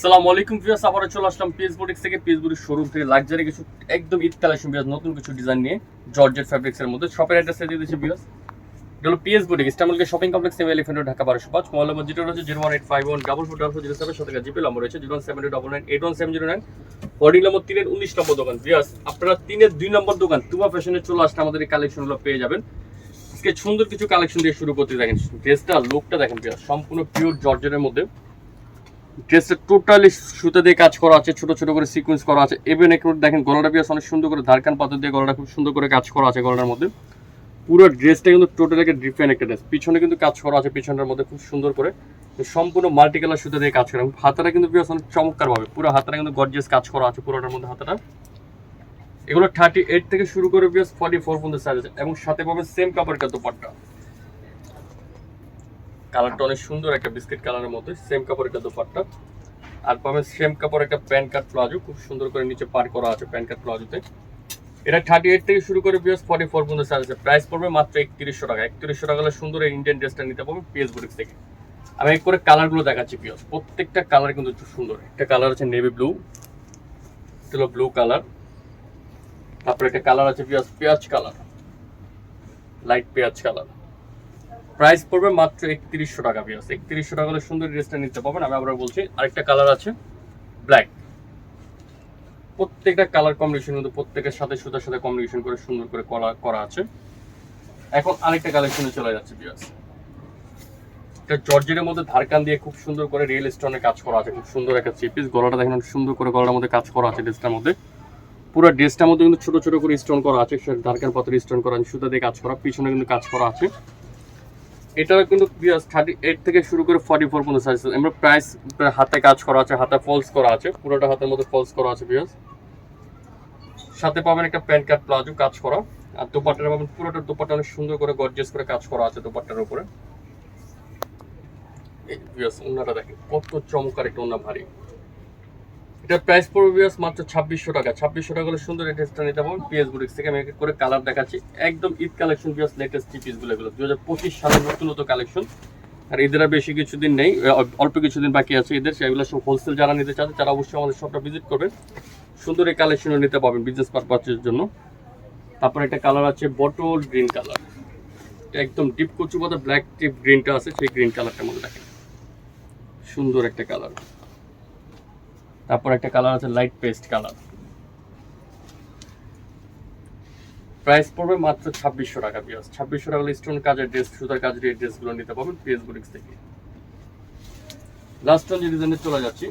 সালাম আলাইকুম ভিউয়ার্স, আবারও চলে আসলাম থেকে। শোরুম থেকে লাক্সারি কিছু একদম ভিউয়ার্স, নতুন কিছু ডিজাইন নিয়ে জর্জেট মধ্যে শপের অ্যাড্রেস দিয়ে দিচ্ছি viewers. Shopping complex elephant Dhaka বারোশো পাঁচ। রয়েছে zero one eight five one double four double four zero seven সাথে জিপি নম্বর রয়েছে zero one seven two double nine eight one seven zero nine hoarding number তিনের উনিশ নম্বর দোকান। Viewers, আপনারা তিনের দুই নম্বর দোকান তুবা ফ্যাশনে চলে আসলে আমাদের এই কালেকশনগুলো পেয়ে যাবেন। আজকে সুন্দর কিছু কালেকশন দিয়ে শুরু করতে দেখেন। ড্রেসটা লুকটা দেখেন সম্পূর্ণ পিওর জর্জেটের মধ্যে। ড্রেসটা টোটালি সুতা দিয়ে কাজ করা আছে, ছোট ছোট করে সিকোয়েন্স করা আছে। এভেন একটু দেখেন, গলাটা বিয়াস অনেক সুন্দর করে ধারকান পাথর দিয়ে গলাটা খুব সুন্দর করে কাজ করা আছে গলাটার মধ্যে। পুরো ড্রেসটা কিন্তু টোটাল একটা ডিফারেন্ট একটা ড্রেস পিছনে কিন্তু কাজ করা আছে পিছনটার মধ্যে খুব সুন্দর করে। সম্পূর্ণ মাল্টি কালার সুতা দিয়ে কাজ করা। হাতাটা কিন্তু বিয়াস অনেক চমৎকার ভাবে পুরো হাতাটা কিন্তু গর্জিয়াস কাজ করা আছে পুরোটার মধ্যে হাতাটা। এগুলো থার্টি এইট থেকে শুরু করে বিয়াস ফর্টি ফোর পর্যন্ত সাইজ আছে। এবং সাথে পাবেন সেম কাপড়ের দোপাট্টা। কালারটা অনেক সুন্দর একটা বিস্কিট কালারের মধ্যে সেম কাপড়ের একটা দোপাট্টা। আর পাবেন সেম কাপড় একটা প্যান্ট কাট প্লাজো, খুব সুন্দর করে নিচে পার করা আছে প্যান্ট কাট প্লাজোতে। এটা থার্টি এইট থেকে শুরু করে পিএস ফর্টি ফোর পর্যন্ত সাইজ আছে। প্রাইস পড়বে মাত্র একত্রিশশো টাকা। একত্রিশশো টাকা হলে সুন্দর এই ইন্ডিয়ান ড্রেসটা নিতে পারবেন পিএস বুটিক্স থেকে। আমি এক করে কালারগুলো দেখাচ্ছি পিএস প্রত্যেকটা কালার কিন্তু খুব সুন্দর। একটা কালার আছে নেভি ব্লু হলো ব্লু কালার। তারপরে একটা কালার আছে পিঁয়াজ পেঁয়াজ কালার। লাইট পেঁয়াজ কালার। প্রাইস পড়বে মাত্র একত্রিশশো টাকা পিয়াস একত্রিশশো টাকা হলে সুন্দর ড্রেসটা নিতে পারবেন। আমি আবার বলছি, আরেকটা কালার আছে ব্ল্যাক প্রত্যেকটা কালার কম্বিনেশন কিন্তু প্রত্যেকের সাথে সুতার সাথে কম্বিনেশন করে সুন্দর করে করা করা আছে। এখন আরেকটা কালেকশনে চলে যাচ্ছে পিয়াস এটা জর্জের মধ্যে ধারকান দিয়ে খুব সুন্দর করে রিয়েল স্টোনের কাজ করা আছে, খুব সুন্দর একটা চিপিস গলাটা দেখেন সুন্দর করে গলার মধ্যে কাজ করা আছে ড্রেসটার মধ্যে। পুরো ড্রেসটার মধ্যে কিন্তু ছোট ছোট করে স্টোন করা আছে ধারকান পাথর স্টোন করা আছে, সুতা দিয়ে কাজ করা, পিছনে কিন্তু কাজ করা আছে। এটা কিন্তু থার্টি এইট থেকে শুরু করে ফর্টি ফোর পর্যন্ত সাইজ আমরা প্রাইস হাতে কাজ করা আছে, হাতে ফলস করা আছে, পুরোটা হাতের মধ্যে ফলস করা আছে বিয়াস সাথে পাবেন একটা প্যান্ট কাট প্লাজো কাজ করা। আর দোপাট্টাটা পাবেন, পুরোটা দোপাট্টা অনেক সুন্দর করে গর্জেস করে কাজ করা আছে দোপাট্টার উপরে। বিয়াস ওনাটা দেখেন, কত চমৎকার একটা ওনা ভারী। এটা প্রাইস পড়বে মাত্র ছাব্বিশশো টাকা। ছাব্বিশশো টাকা হলে সুন্দর এই ড্রেসটা নিতে পারবেন পিএস বুটিক্স থেকে আমি করে কালার দেখাচ্ছি। একদম ঈদ কালেকশন বিয়াস লেটেস্ট পিসগুলো এগুলো। দু হাজার পঁচিশ সালের নতুন নতুন কালেকশন আর এদের আর বেশি কিছুদিন নেই অল্প কিছুদিন বাকি আছে এদের। সেগুলো সব হোলসেল যারা নিতে চান, তারা অবশ্যই আমাদের শপটা ভিজিট করবেন। সুন্দর এই কালেকশনও নিতে পারবেন বিজনেস পারপাসের জন্য। তারপর একটা কালার আছে বটল গ্রিন কালার একদম ডিপ কচু ব্ল্যাক টিপ গ্রিনটা আছে, সেই গ্রিন কালারটার মধ্যে দেখেন। সুন্দর একটা কালার তারপর একটা কালার আছে লাইট পেস্ট কালার প্রাইস পড়বে মাত্র ছাব্বিশশো টাকা পিয়াস ছাব্বিশশো টাকা স্টোন কাজের ড্রেস সুতার কাজের এই ড্রেসগুলো নিতে পারবেন পিএস বুটিক্স থেকে। লাস্ট যে ডিজাইনে চলে যাচ্ছি,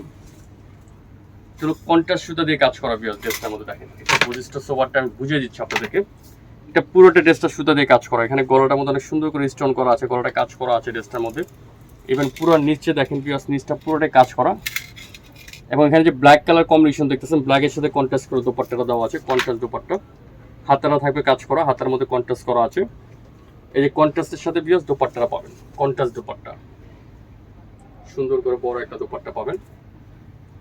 চলো কন্ট্রাস্ট সুতা দিয়ে কাজ করা পিয়াস ড্রেসটার মধ্যে দেখেন। এটা বুঝিস্টা সোভারটা আমি বুঝিয়ে দিচ্ছি আপনাদেরকে। এটা পুরোটা ড্রেসটা সুতা দিয়ে কাজ করা। এখানে গলাটার মধ্যে অনেক সুন্দর করে স্টোন করা আছে, গলাটা কাজ করা আছে ড্রেসটার মধ্যে। ইভেন পুরো নিচে দেখেন পিয়াস নিচটা পুরোটাই কাজ করা। এবং এখানে যে ব্ল্যাক কালার কম্বিনেশন দেখতেছেন ব্ল্যাকের সাথে কন্ট্রাস্ট করে দোপাট্টাটা দেওয়া আছে কন্ট্রাস্ট দোপাট্টা। হাতারা থাকবে কাজ করা, হাতার মধ্যে কন্ট্রাস্ট করা আছে। এই যে কন্ট্রাস্টের সাথে বিয়াস দোপাট্টাটা পাবেন কন্ট্রাস্ট দোপাট্টা। সুন্দর করে বড় একটা দোপাট্টা পাবেন।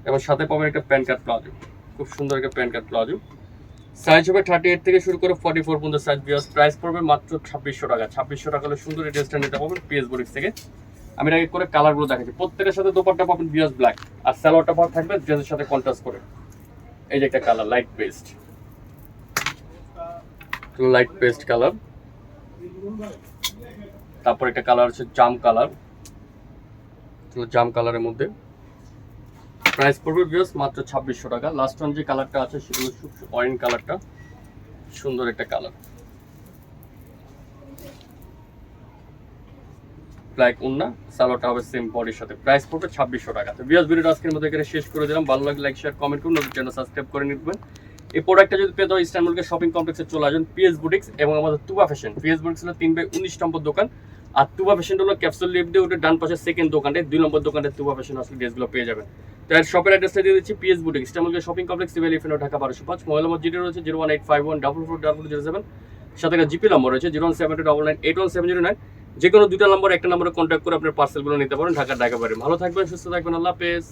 এবং সাথে পাবেন একটা প্যান কার্ড প্লাজো। খুব সুন্দর একটা প্যান কার্ড প্লাজো। সাইজ হবে থার্টি এইট থেকে শুরু করে ফর্টি ফোর পর্যন্ত সাইজ বিয়াস প্রাইস পড়বে মাত্র ছাব্বিশশো টাকা। ছাব্বিশশো টাকা হলে সুন্দর এই ড্রেসটা নিতে পাবেন পিএস বুটিক্স থেকে। আমি আগে করে কালারগুলো দেখাচ্ছি। প্রত্যেকের সাথে দোপাট্টা পাবেন বিয়াস ব্ল্যাক আর স্যালোয়ারটা পাওয়ার থাকবে ড্রেসের সাথে কন্ট্রাস্ট করে। এই যে একটা colour light paste light paste colour তারপর একটা কালার হচ্ছে জাম কালার জাম কালারের মধ্যে প্রাইস পড়বে বিয়াস মাত্র ছাব্বিশশো টাকা। লাস্ট ওয়ান যে কালারটা আছে সেগুলো অরেঞ্জ কালারটা সুন্দর একটা কালার ব্ল্যাক উন্না সালোটা হবে সেম বডির সাথে। প্রাইস পড়বে ছাব্বিশশো টাকা। তো বিয়াস ভিডিওটা আজকের মধ্যে এখানে শেষ করে দিলাম। ভালো লাগলে লাইক শেয়ার কমেন্ট করুন। চ্যানেল সাবস্ক্রাইব করে নিবেন এই প্রোডাক্টটা যদি পেতে হয় ইস্টানবুলকে শপিং কমপ্লেক্সে চলে আসবেন পিএস বুটিক্স এবং আমাদের তুবা ফ্যাশন পিএস বুটিক্স হলো তিন বাই উনিশ নম্বর দোকান। আর তুবা ফ্যাশন হলো ক্যাপসুল লিপ দিয়ে ওটা ডান পাশে সেকেন্ড দোকানে দুই নম্বর দোকানে তুবা ফ্যাশন আসলে ড্রেসগুলো পেয়ে যাবেন। তো এর শপের অ্যাড্রেসটা দিয়ে দিচ্ছি PS boutique ইস্টানবুলকে shopping complex civil elephant Dhaka বারোশো পাঁচ। মোবাইল নম্বর জিরো রয়েছে zero one eight five one double four double zero seven সাথে একটা জিপি নম্বর রয়েছে zero one seven two double nine eight one seven zero nine যে কোনো দুটা নম্বর একটা নম্বরে কন্ট্যাক্ট করে আপনার পার্সেলগুলো নিতে পারেন। ঢাকা ঢাকা বাড়ি। ভালো থাকবেন, সুস্থ থাকবেন। আল্লাহ হাফেজ।